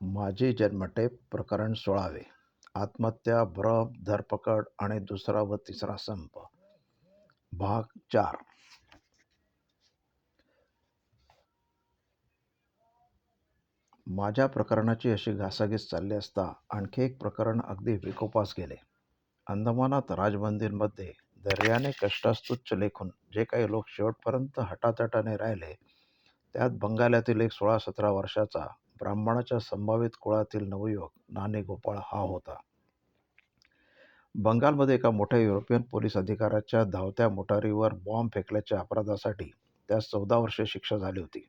माझे जन्मटेप प्रकरण सोळावे. आत्महत्या भ्रम धरपकड आणि दुसरा व तिसरा संप. भाग चार. माझ्या प्रकरणाची अशी घासाघीस चालली असता आणखी एक प्रकरण अगदी विकोपास गेले. अंदमानात राजमंदिरमध्ये दर्याने कष्टास्तुच्छ लेखून जे काही लोक शेवटपर्यंत हटातटाने राहिले त्यात बंगाल्यातील एक सोळा सतरा वर्षाचा ब्राह्मणाच्या संभावित कुळातील नवयुवक नाणे गोपाळ हा होता. बंगालमध्ये एका मोठ्या युरोपियन पोलीस अधिकाऱ्याच्या धावत्या मोटारीवर बॉम्ब फेकल्याच्या अपराधासाठी त्यास चौदा वर्षे शिक्षा झाली होती.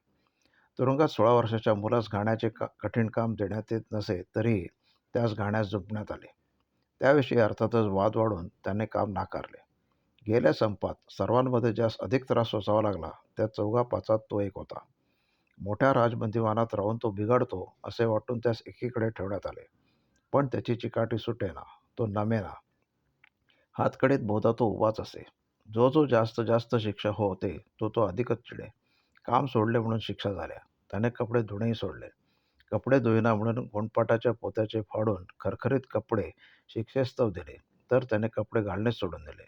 तुरुंगात सोळा वर्षाच्या मुलास घाण्याचे का कठीण काम देण्यात येत नसे तरीही त्यास घाण्यास जुंपण्यात आले. त्याविषयी अर्थातच वाद वाढून त्याने काम नाकारले. गेल्या संपात सर्वांमध्ये ज्यास अधिक त्रास सोसावा लागला त्या चौघा पाचात तो एक होता. मोठ्या राजबंदीवानात राहून तो बिघडतो असे वाटून त्यास एकीकडे ठेवण्यात आले. पण त्याची चिकाटी सुटेना तो नमेना. हातकडीत बहुधा तो उभाच असे. जो जो जास्त जास्त शिक्षा होते तो तो अधिकच चिडे. काम सोडले म्हणून शिक्षा झाल्या. त्याने कपडे धुणेही सोडले. कपडे धुईना म्हणून गोंडपाटाच्या पोत्याचे फाडून खरखरीत कपडे शिक्षेस्तव दिले. तर त्याने कपडे घालणेच सोडून दिले.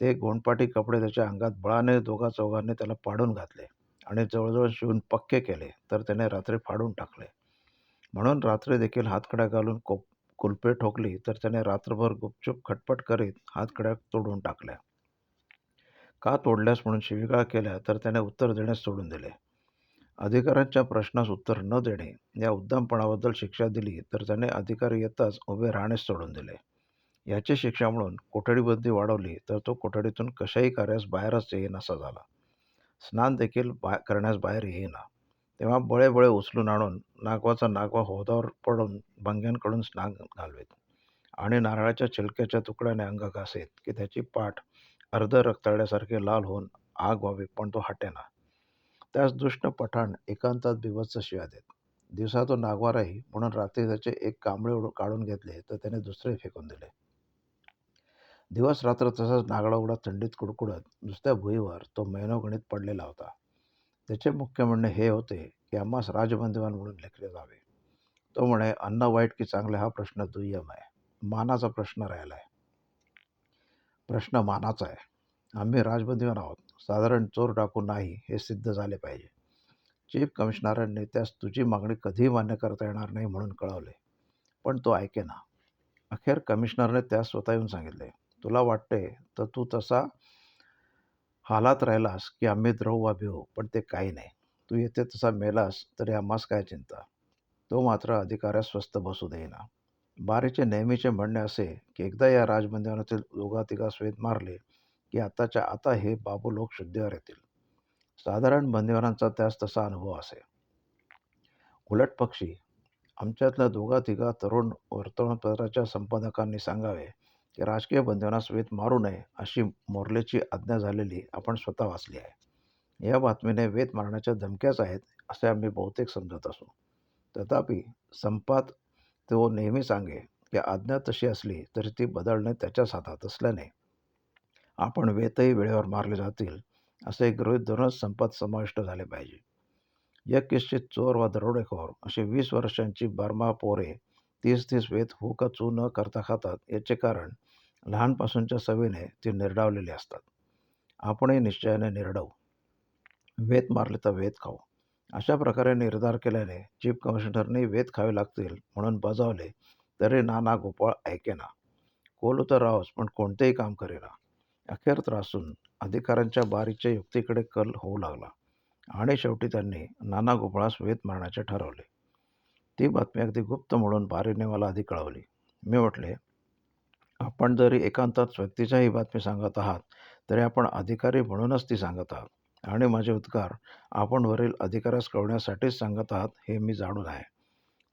ते गोंडपाटी कपडे त्याच्या अंगात बळाने दोघा चौघांनी त्याला पाडून घातले. आणि जवळजवळ शिवून पक्के केले तर त्याने रात्री फाडून टाकले. म्हणून रात्री देखील हातकड्या घालून कोप कुलपे ठोकली तर त्याने रात्रभर गुपचूप खटपट करीत हातकड्या तोडून टाकल्या. का तोडल्यास म्हणून शिविकाळ केल्या तर त्याने उत्तर देण्यास सोडून दिले. अधिकाऱ्यांच्या प्रश्नास उत्तर न देणे या उद्दामपणाबद्दल शिक्षा दिली तर त्याने अधिकारी येताच उभे राहण्यास सोडून दिले. याची शिक्षा म्हणून कोठडीबंदी वाढवली तर तो कोठडीतून कशाही कार्यास बाहेरच येईनासा झाला. स्नान देखील बा करण्यास बाहेर येईना. तेव्हा बळे बळे उचलून आणून नागवाचा नागवा होदावर पडून भंग्यांकडून स्नान घालवेत आणि नारळाच्या छिलक्याच्या तुकड्याने अंग घासेत की त्याची पाठ अर्ध रक्ताळ्यासारखे लाल होऊन आग व्हावी पण तो हटेना. त्यास दुष्ट पठाण एकांतात बिभत्स शिव्या देत. दिवसा तो नागवा राही म्हणून रात्री त्याचे एक कांबळे उड काढून घेतले तर त्याने दुसरे फेकून दिले. दिवस रात्र तसाच नागडा थंडीत कुडकुडत नुसत्या भुईवर तो महिनोगणित पडलेला होता. त्याचे मुख्य म्हणणे हे होते की आम्हास राजबंदीवान म्हणून लेखले जावे. तो म्हणे अन्न वाईट की चांगले हा प्रश्न दुय्यम आहे. मानाचा प्रश्न राहिला आहे प्रश्न मानाचा आहे. आम्ही राजबंदीवान आहोत. साधारण चोर टाकू नाही हे सिद्ध झाले पाहिजे. चीफ कमिशनरांनी त्यास तुझी मागणी कधीही मान्य करता येणार नाही म्हणून कळवले. पण तो ऐकेना. अखेर कमिशनरने त्यास स्वतः येऊन सांगितले. तुला वाटते तर तू तसा हालात राहिलास की आम्ही द्रव वा हो, पण ते काही नाही. तू येथे तसा मेलास तरी आम्हास काय चिंता? तो मात्र अधिकाऱ्यास स्वस्त बसू देईना. बारीचे नेहमीचे म्हणणे असे की एकदा या राजबंधनातील दोघा तिघा स्वेत मारले की आताच्या आता हे बाबू लोक शुद्धीवर येतील साधारण बंदिवानांचा त्यास तसा अनुभव असे. उलट पक्षी आमच्यातल्या दोघा तिघा तरुण वर्तमानपत्राच्या संपादकांनी सांगावे की राजकीय बंधनास वेत मारू नये अशी मोर्लेची आज्ञा झालेली आपण स्वतः वाचली आहे. या बातमीने वेत मारण्याच्या धमक्याच आहेत असे आम्ही बहुतेक समजत असू. तथापि संपात तो नेहमी सांगे की आज्ञा तशी असली तरी ती बदलणे त्याच्याच हातात असल्याने आपण वेतही वेळेवर मारले जातील असे गृहीत धरूनच संपात समाविष्ट झाले पाहिजे. एक किश्चित चोर वा दरोडेखोर अशी वीस वर्षांची बर्मा पोरे तीस तीस वेत हो चू न करता खातात. याचे कारण लहानपासूनच्या सवयीने ते निरडावलेले असतात. आपणही निश्चयाने निरडवू. वेत मारले तर वेत खाऊ. अशा प्रकारे निर्धार केल्याने चीफ कमिशनरने वेत खावे लागतील म्हणून बजावले तरी नाना गोपाळ ऐकेना कोलू तर रावस पण कोणतेही काम करेना अखेर त्रासून अधिकाऱ्यांच्या बारीच्या युक्तीकडे कल होऊ लागला आणि शेवटी त्यांनी नाना गोपाळास वेत मारण्याचे ठरवले. ती बातमी अगदी गुप्त म्हणून भारीने मला आधी कळवली. मी म्हटले आपण जरी एकांतात व्यक्तीच्या ही बातमी सांगत आहात तरी आपण अधिकारी म्हणूनच ती सांगत आहात. आणि माझे उद्गार आपण वरील अधिकाऱ्यास कळवण्यासाठीच सांगत आहात हे मी जाणून आहे.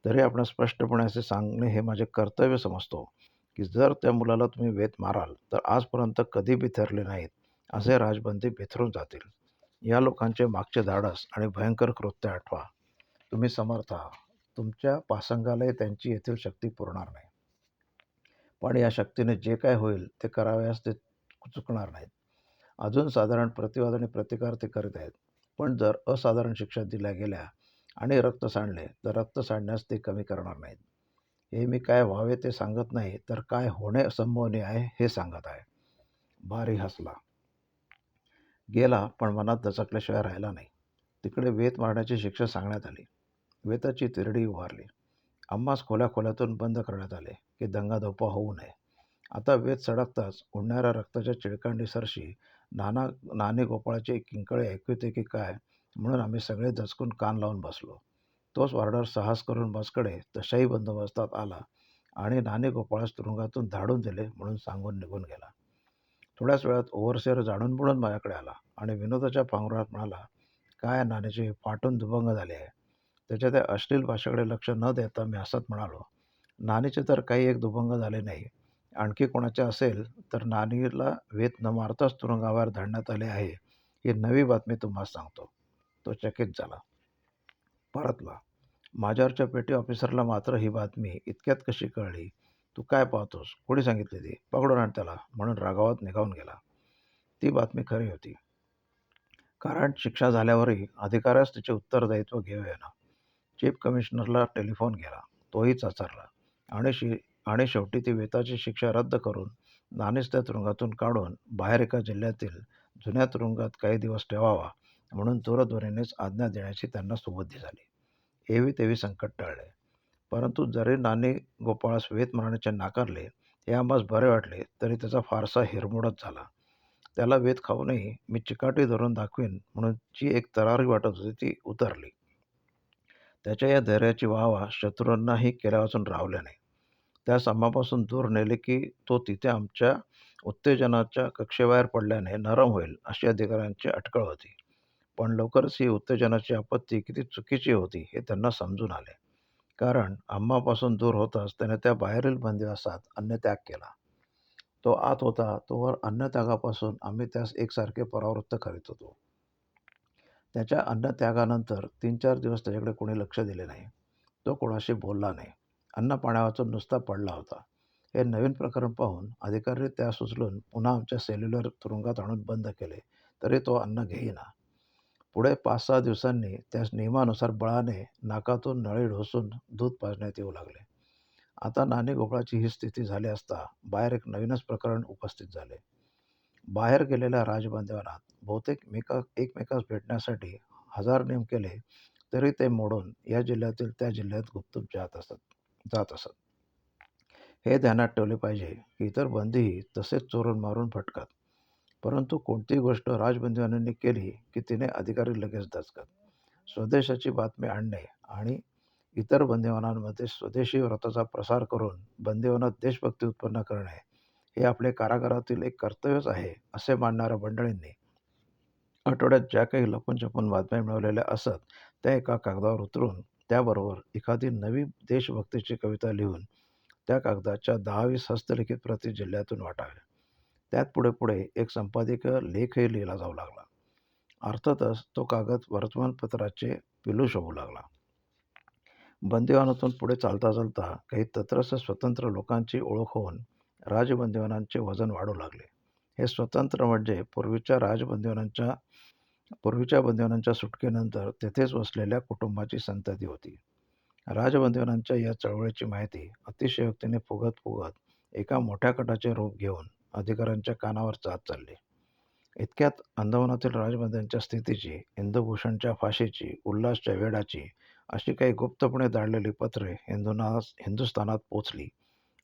तरी आपण स्पष्टपणे असे सांगणे हे माझे कर्तव्य समजतो की जर त्या मुलाला तुम्ही वेत माराल तर आजपर्यंत कधी बिथरले नाहीत असे राजबंदी बिथरून जातील. या लोकांचे मागचे धाडस आणि भयंकर कृत्य आठवा. तुम्ही समर्थ आहात. तुमच्या पासंगालाही त्यांची येथील शक्ती पुरणार नाही. पण या शक्तीने जे काय होईल ते करावयास ते चुकणार नाहीत. अजून साधारण प्रतिवाद आणि प्रतिकार ते करीत आहेत. पण जर असाधारण शिक्षा दिल्या गेल्या आणि रक्त सांडले तर रक्त सांडण्यास ते कमी करणार नाहीत. हे मी काय व्हावे ते सांगत नाही तर काय होणे संभवनीय आहे हे सांगत आहे. बारी हसला. गेला पण मनात दचकल्याशिवाय राहिला नाही. तिकडे वेत मारण्याची शिक्षा सांगण्यात आली. वेताची तिरडी उभारली. आम्हास खोल्या खोल्यातून बंद करण्यात आले की दंगाधोपा होऊ नये. आता वेत सडकताच उडणाऱ्या रक्ताच्या चिळकांडीसरशी नाना नाणे गोपाळाचे किंकळे ऐकू येते की काय म्हणून आम्ही सगळे दचकून कान लावून बसलो. तोच वार्डर साहस करून बसकडे तशाही बंदोबस्तात आला आणि नाणे गोपाळास तुरुंगातून धाडून दिले म्हणून सांगून निघून गेला. थोड्याच वेळात ओव्हरसेअर जाणून बुडून माझ्याकडे आला आणि विनोदाच्या पांघरुणात म्हणाला काय नाण्याचे फाटून दुभंग झाले आहे. त्याच्या त्या अश्लील भाषेकडे लक्ष न देता मी हसत म्हणालो नानीचे तर काही एक दुभंग झाले नाही. आणखी कोणाचे असेल तर नानीला वेत न मारताच तुरुंगावर धाडण्यात आले आहे ही नवी बातमी तुम्हाला सांगतो. तो चकित झाला. परतला. माझ्यावरच्या पेटी ऑफिसरला मात्र ही बातमी इतक्यात कशी कळली? तू काय पाहतोस? कोणी सांगितली ती? पकडून आण त्याला. म्हणून रागावत निघावून गेला. ती बातमी खरी होती. कारण शिक्षा झाल्यावरही अधिकाऱ्यास तिचे उत्तरदायित्व घेऊया चीफ कमिशनरला टेलिफोन केला. तोही चाचारला. आणि शि आणि शेवटी ती वेताची शिक्षा रद्द करून नाणीच त्या तुरुंगातून काढून बाहेर एका जिल्ह्यातील जुन्या तुरुंगात काही दिवस ठेवावा म्हणून दूरध्वनीनेच आज्ञा देण्याची त्यांना सुबुद्धी झाली. एवी तेवी संकट टळले. परंतु जरी नानी गोपाळास वेत मारण्याचे नाकारले हे आम्हास बरे वाटले तरी त्याचा फारसा हिरमोडच झाला. त्याला वेत खाऊनही मी चिकाटी धरून दाखवीन म्हणून जी एक तरारी वाटत होती ती उतरली. त्याच्या या धैर्याची वाहवा शत्रूंनाही केल्यापासून रावल्या नाही त्यास सामापासून दूर नेले की तो तिथे आमच्या उत्तेजनाच्या कक्षेबाहेर पडल्याने नरम होईल अशी अधिकाऱ्यांची अटकळ होती. पण लवकरच ही उत्तेजनाची आपत्ती किती चुकीची होती हे त्यांना समजून आले. कारण आम्हापासून दूर होताच त्याने त्या बाहेरील बंदिवासात अन्नत्याग केला. तो आत होता तोवर अन्नत्यागापासून आम्ही त्यास एकसारखे परावृत्त करीत होतो. त्याच्या अन्नत्यागानंतर तीन चार दिवस त्याच्याकडे कोणी लक्ष दिले नाही. तो कोणाशी बोलला नाही. अन्न पाण्यावाचून नुसता पडला होता. हे नवीन प्रकरण पाहून अधिकारी त्यास उचलून पुन्हा आमच्या सेल्युलर तुरुंगात आणून बंद केले तरी तो अन्न घेईना. पुढे पाच सहा दिवसांनी त्यास नियमानुसार बळाने नाकातून नळी ढोसून दूध पाजण्यात येऊ लागले. आता नाणे गोपाळाची ही स्थिती झाली असता बाहेर एक नवीनच प्रकरण उपस्थित झाले. बाहेर गेलेल्या राजबांधवानात बहुतेक मेका एकमेकास भेटण्यासाठी हजार नेम केले तरी ते मोडून या जिल्ह्यातील त्या जिल्ह्यात गुप्तूप जात असत जात असत. हे ध्यानात ठेवले पाहिजे की इतर बंदीही तसेच चोरून मारून फटकत परंतु कोणतीही गोष्ट राजबंदीवानांनी केली की तिने अधिकारी लगेच दचकत? स्वदेशाची बातमी आणणे आणि इतर बंदिवानांमध्ये स्वदेशी व्रताचा प्रसार करून बंदिवानात देशभक्ती उत्पन्न करणे हे आपले कारागारातील एक कर्तव्यच आहे असे मानणाऱ्या मंडळींनी आठवड्यात ज्या काही लपून छपून बातम्या मिळवलेल्या असत त्या एका कागदावर उतरून त्याबरोबर एखादी नवी देशभक्तीची कविता लिहून त्या कागदाच्या दहावीस हस्तलिखित प्रति जिल्ह्यातून वाटाव्या. त्यात पुढे पुढे एक संपादकीय लेखही लिहिला जाऊ लागला. अर्थातच तो कागद वर्तमानपत्राचे पिलू होऊ लागला. बंदिवानातून पुढे चालता चालता काही तत्रस्थ स्वतंत्र लोकांची ओळख होऊन राजबंदिवानांचे वजन वाढू लागले. हे स्वतंत्र म्हणजे पूर्वीच्या राजबंदिवानांच्या पूर्वीच्या बंदिवानांच्या सुटकेनंतर तेथेच वसलेल्या कुटुंबाची संतती होती. राजबंदिवानांच्या या चळवळीची माहिती अतिशयोक्तीने फुगत फुगत एका मोठ्या कटाचे रूप घेऊन अधिकाऱ्यांच्या कानावर जात चालली. इतक्यात अंदमानातील राजबंद्यांच्या स्थितीची इंदूभूषणच्या फाशीची उल्हासच्या वेडाची अशी काही गुप्तपणे दाढलेली पत्रे हिंदुनास हिंदुस्थानात पोचली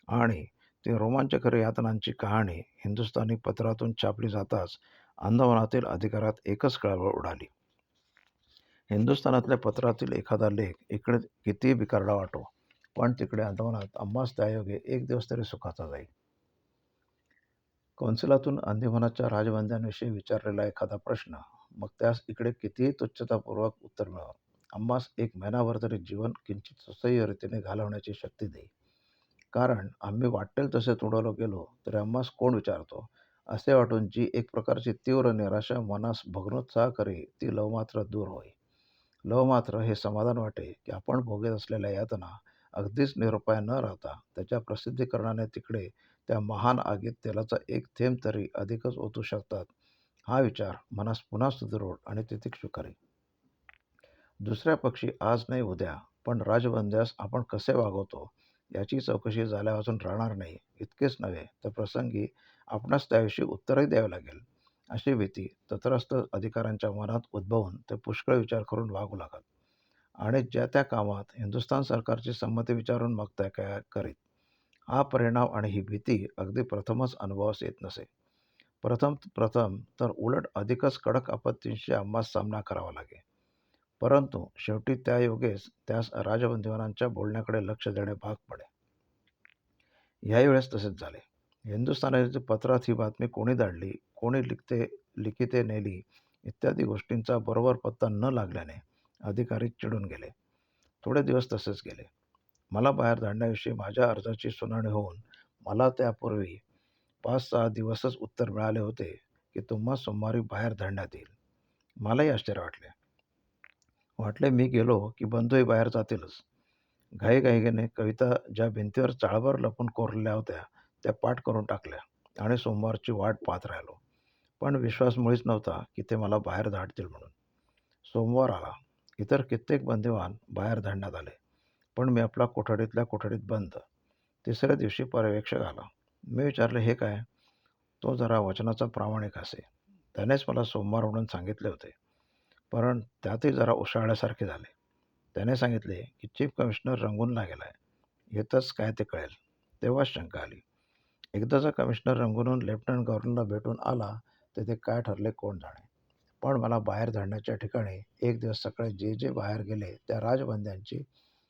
आणि ती रोमांचकर यातनांची कहाणी हिंदुस्थानी पत्रातून छापली जाताच अंदमानातील अधिकारात एकच कळवळ उडाली. हिंदुस्थानातल्या पत्रातील एखादा लेख इकडे कितीही बिकारडा वाटो पण तिकडे अंदमानात अंबास त्यायोगे एक दिवस तरी सुखाचा जाईल. कौन्सिलातून अंदमानाच्या राजबंद्यांविषयी विचारलेला एखादा प्रश्न मग त्यास इकडे कितीही तुच्छतापूर्वक उत्तर मिळावं. अंबास एक महिनाभर तरी जीवन किंचित सुसह्य रीतीने घालवण्याची शक्ती देई कारण आम्ही वाटेल तसे तुडवलो गेलो तरी आम्हास कोण विचारतो? असे वाटून जी एक प्रकारची तीव्र निराशा मनास भग्नोत्साह करी ती लव मात्र दूर होई. लव मात्र हे समाधान वाटे की आपण भोगत असलेल्या यातना अगदीच निरुपाय न राहता त्याच्या प्रसिद्धीकरणाने तिकडे त्या महान आगीत तेलाचा एक थेंब तरी अधिकच ओतू शकतात. हा विचार मनास पुन्हा सुदृढ आणि तितिक्षु करी दुसऱ्या पक्षी आज नाही उद्या पण राजबंद्यास आपण कसे वागवतो? याची चौकशी झाल्यापासून राहणार नाही. इतकेच नव्हे तर प्रसंगी आपणास त्याविषयी उत्तरही द्यावे लागेल. अशी भीती तत्रस्थ अधिकाऱ्यांच्या मनात उद्भवून ते पुष्कळ विचार करून वागू लागत. आणि ज्या त्या कामात हिंदुस्थान सरकारची संमती विचारून मग त्या काय करीत. हा परिणाम आणि ही भीती अगदी प्रथमच अनुभवास येत नसे. प्रथम प्रथम तर उलट अधिकच कडक आपत्तींशी आम्हाला सामना करावा लागे. परंतु शेवटी त्या योगेस त्यास राजबंदीवानांच्या बोलण्याकडे लक्ष देणे भाग पडे. ह्याही वेळेस तसेच झाले. हिंदुस्थानाच्या पत्रात ही बातमी कोणी धाडली कोणी लिखते लिखिते नेली इत्यादी गोष्टींचा बरोबर पत्ता न लागल्याने अधिकारी चिडून गेले. थोडे दिवस तसेच गेले. मला बाहेर धाडण्याविषयी माझ्या अर्जाची सुनावणी होऊन मला त्यापूर्वी पाच सहा दिवसच उत्तर मिळाले होते की तुम्हा सोमवारी बाहेर धाडण्यात येईल. मलाही आश्चर्य वाटले. वाटले मी गेलो की बंधूही बाहेर जातीलच. घाईघाईने कविता ज्या भिंतीवर चाळभर लपून कोरलेल्या होत्या त्या पाठ करून टाकल्या आणि सोमवारची वाट पाहत राहिलो. पण विश्वास मुळीच नव्हता की ते मला बाहेर धाडतील म्हणून. सोमवार आला. इतर कित्येक बंदिवान बाहेर धाडण्यात आले. पण मी आपला कोठडीतल्या कोठडीत बंद. तिसऱ्या दिवशी पर्यवेक्षक आला. मी विचारले हे काय? तो जरा वचनाचा प्रामाणिक असे. त्यानेच मला सोमवार म्हणून सांगितले होते. पण त्यातही जरा उशाळल्यासारखे झाले. त्याने सांगितले की चीफ कमिशनर रंगूनला गेला आहे येतच काय ते कळेल. तेव्हाच शंका आली. एकदाचा कमिशनर रंगूनहून लेफ्टनंट गव्हर्नरला भेटून आला तेथे ते काय ठरले कोण जाणे? पण मला बाहेर धरण्याच्या ठिकाणी एक दिवस सकाळी जे जे बाहेर गेले त्या राजबंद्यांची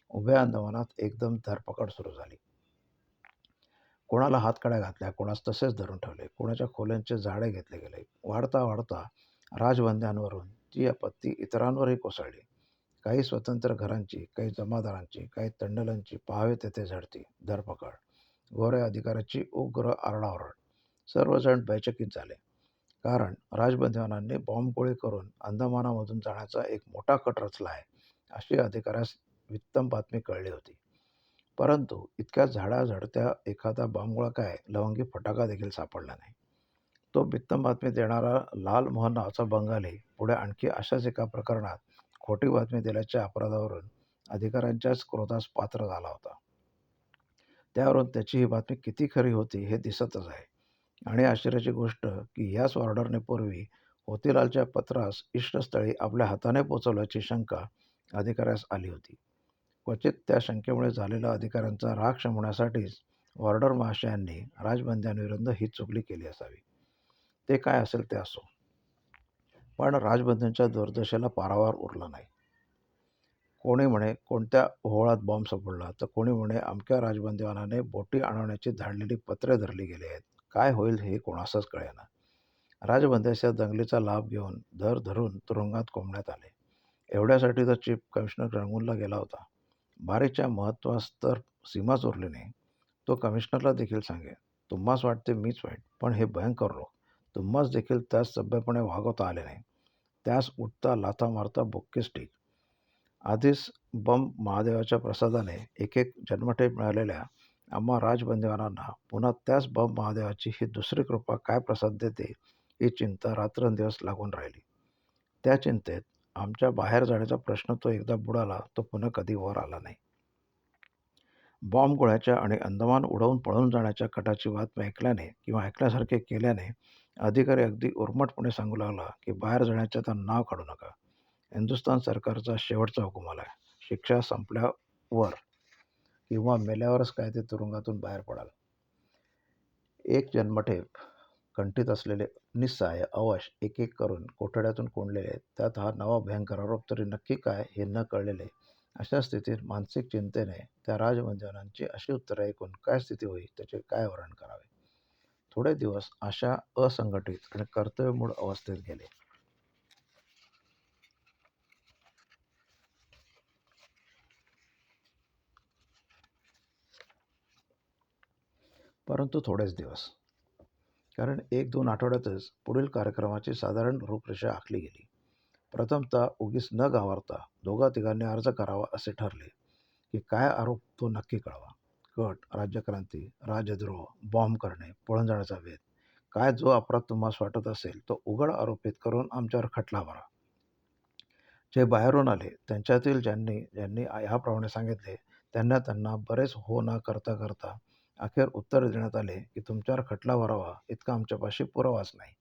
उभ्या आंदोलनात एकदम धरपकड सुरू झाली. कोणाला हातकड्या घातल्या कोणास तसेच धरून ठेवले कोणाच्या खोल्यांचे झाडे घेतले गेले. वाढता वाढता राजबंद्यांवरून ती आपत्ती इतरांवरही कोसळली. काही स्वतंत्र घरांची काही जमादारांची काही तंडलांची पहावे तेथे झडती धरपकड. गोऱ्या अधिकाऱ्याची उग्र आरडाओरड. सर्वजण बैचकीत झाले. कारण राजबंधवानांनी बॉम्बगोळी करून अंदमानामधून जाण्याचा एक मोठा कट रचला आहे अशी अधिकाऱ्यास वित्तम बातमी कळली होती. परंतु इतक्या झाडा झडत्या एखादा बॉम्बगोळा काय? लवंगी फटाका देखील सापडला नाही. तो बित्तम बातमी देणारा लाल मोहन नावाचा बंगाली पुढे आणखी अशाच एका प्रकरणात खोटी बातमी दिल्याच्या अपराधावरून अधिकाऱ्यांच्याच क्रोधास पात्र झाला होता. त्यावरून त्याची ही बातमी किती खरी होती हे दिसतच आहे. आणि आश्चर्याची गोष्ट की याच ऑर्डरने पूर्वी होतीलालच्या पत्रास इष्टस्थळी आपल्या हाताने पोचवल्याची शंका अधिकाऱ्यास आली होती. क्वचित त्या शंकेमुळे झालेला अधिकाऱ्यांचा राग शमवण्यासाठीच वॉर्डर महाशयांनी राजबंद्यांविरुद्ध ही चुगली केली असावी. ते काय असेल ते असो. पण राजबंधूंच्या दुर्दशेला पारावार उरला नाही. कोणी म्हणे कोणत्या ओहोळात बॉम्ब सापडला तर कोणी म्हणे अमक्या राजबंदीवानाने बोटी आणवण्याची धाडलेली पत्रे धरली गेली आहेत. काय होईल हे कोणासच कळेना. राजबंद्याच्या दंगलीचा लाभ घेऊन धर धरून तुरुंगात कोंबण्यात आले. एवढ्यासाठी तर चीफ कमिशनर रंगूनला गेला होता. बारीच्या महत्त्वास तर सीमाच उरली नाही तो कमिशनरला देखील सांगे तुम्हास वाटते मीच वाईट पण हे भयंकर लोक तुम्हास देखील त्यास सभ्यपणे वागवता आले नाही. त्यास उठता लाथा मारता बुक्कीस टीक आधीच बम महादेवाच्या प्रसादाने एक एक जन्मठेप मिळालेल्या आम्हा राजबंदिवानांना पुन्हा त्याच बम महादेवाची ही दुसरी कृपा काय प्रसाद देते ही चिंता रात्रंदिवस लागून राहिली. त्या चिंतेत आमच्या बाहेर जाण्याचा प्रश्न तो एकदा बुडाला तो पुन्हा कधी वर आला नाही. बॉम्ब गोळ्याच्या आणि अंदमान उडवून पळून जाण्याच्या कटाची बातमी ऐकल्याने किंवा ऐकल्यासारखे केल्याने अधिकारी अगदी उर्मटपणे सांगू लागला की बाहेर जाण्याचं तर नाव काढू नका. हिंदुस्थान सरकारचा शेवटचा हुकूम आला आहे शिक्षा संपल्यावर किंवा मेल्यावरच काय ते तुरुंगातून बाहेर पडाल. एक जन्मठेप कंठीत असलेले निस्साय अवश एक एक करून कोठड्यातून कोंडलेले त्यात हा नवा भयंकर आरोप तरी नक्की काय हे न कळलेले अशा स्थितीत मानसिक चिंतेने त्या राजबंधनांची अशी उत्तरे ऐकून काय स्थिती होईल त्याचे काय वर्णन करावे? थोडे दिवस अशा असंघटित आणि कर्तव्यमूळ अवस्थेत गेले. परंतु थोडेच दिवस. कारण एक दोन आठवड्यातच पुढील कार्यक्रमाची साधारण रूपरेषा आखली गेली. प्रथमतः उगीच न गावारता दोघा तिघांनी अर्ज करावा असे ठरले की काय आरोप तो नक्की कळवा. कट राज्यक्रांती राजद्रोह बॉम्ब करणे पळून जाण्याचा वेध. काय जो अपराध तुम्हाला वाटत असेल तो उघड आरोपित करून आमच्यावर खटला भरा जे बाहेरून आले त्यांच्यातील ज्यांनी ज्यांनी ह्याप्रमाणे सांगितले त्यांना त्यांना बरेच हो ना करता करता अखेर उत्तर देण्यात आले की तुमच्यावर खटला भरावा इतका आमच्यापाशी पुरावाच नाही.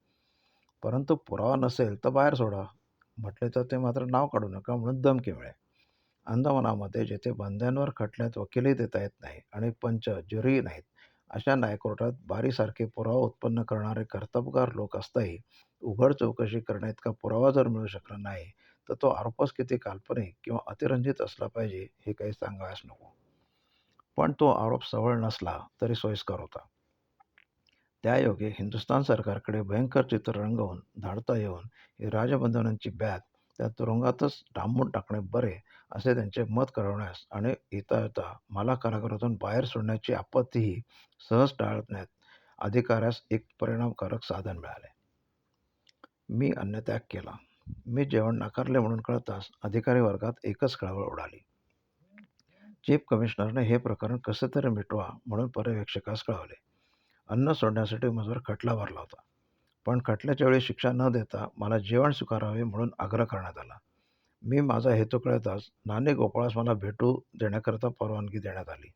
परंतु पुरावा नसेल तर बाहेर सोडा. म्हटले तर ते मात्र नाव काढू नका म्हणून धमकी मिळे अंदमानामध्ये जेथे बंद्यांवर खटल्यात वकीलही देता येत नाही आणि पंच ज्युरी नाहीत अशा न्यायकोर्टात बारीसारखे पुरावा उत्पन्न करणारे कर्तबगार लोक असताही उघड चौकशी करण्याइतका पुरावा जर मिळू शकला नाही तर तो आरोपच किती काल्पनिक किंवा अतिरंजित असला पाहिजे हे काही सांगायच नको. पण तो आरोप सवळ नसला तरी सोयीस्कर होता. त्यायोगे हिंदुस्थान सरकारकडे भयंकर चित्र रंगवून धाडता येऊन ही राजबंधनांची बॅग त्या तुरुंगातच डांबून टाकणे बरे असे त्यांचे मत कळवण्यास आणि येता येता मला कारागृहातून बाहेर सोडण्याची आपत्तीही सहज टाळण्यात अधिकाऱ्यास एक परिणामकारक साधन मिळाले. मी अन्नत्याग केला. मी जेवण नाकारले म्हणून कळताच अधिकारी वर्गात एकच कळवळ उडाली. चीफ कमिशनरने हे प्रकरण कसे तरी मिटवा म्हणून पर्यवेक्षकास कळवले. अन्न सोडण्यासाठी माझ्यावर खटला भरला होता. पण खटल्याच्या वेळी शिक्षा न देता मला जेवण स्वीकारावे म्हणून आग्रह करण्यात आला. मी माझा हेतू कळताच नाणे गोपाळास मला भेटू देण्याकरता परवानगी देण्यात आली.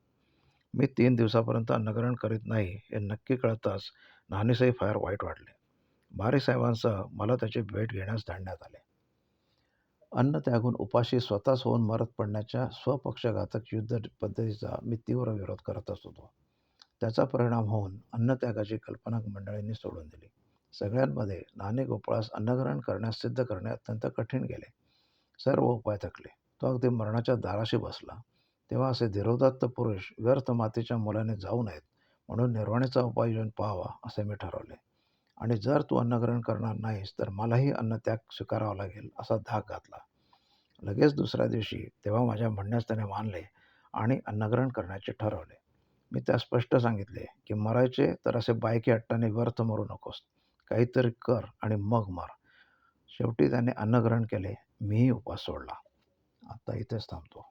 मी तीन दिवसापर्यंत अन्नग्रहण करीत नाही हे नक्की कळताच नानीसही फार वाईट वाटले. बारीसाहेबांसह मला त्याची भेट घेण्यास धाडण्यात आले. अन्न त्यागून उपाशी स्वतःच होऊन मरत पडण्याच्या स्वपक्षघातक युद्ध पद्धतीचा मी तीव्र विरोध करत होतो त्याचा परिणाम होऊन अन्नत्यागाची कल्पना मंडळींनी सोडून दिली. सगळ्यांमध्ये नाणे गोपाळास अन्नग्रहण करण्यास सिद्ध करणे अत्यंत कठीण गेले. सर्व उपाय थकले. तो अगदी मरणाच्या दाराशी बसला. तेव्हा असे धीरोदात्त पुरुष व्यर्थ मातीच्या मुलाने जाऊ नयेत म्हणून निर्वाणीचा उपाय येऊन पाहावा असे मी ठरवले. आणि जर तू अन्नग्रहण करणार नाहीस तर मलाही अन्नत्याग स्वीकारावा लागेल असा धाक घातला. लगेच दुसऱ्या दिवशी तेव्हा माझ्या म्हणण्यास त्याने मानले आणि अन्नग्रहण करण्याचे ठरवले. मी त्यास स्पष्ट सांगितले की मरायचे तर असे बायकी अट्टाने व्यर्थ मरू नकोस. काहीतरी कर आणि मग मर. शेवटी त्याने अन्नग्रहण केले. मीही उपास सोडला. आता इथेच थांबतो.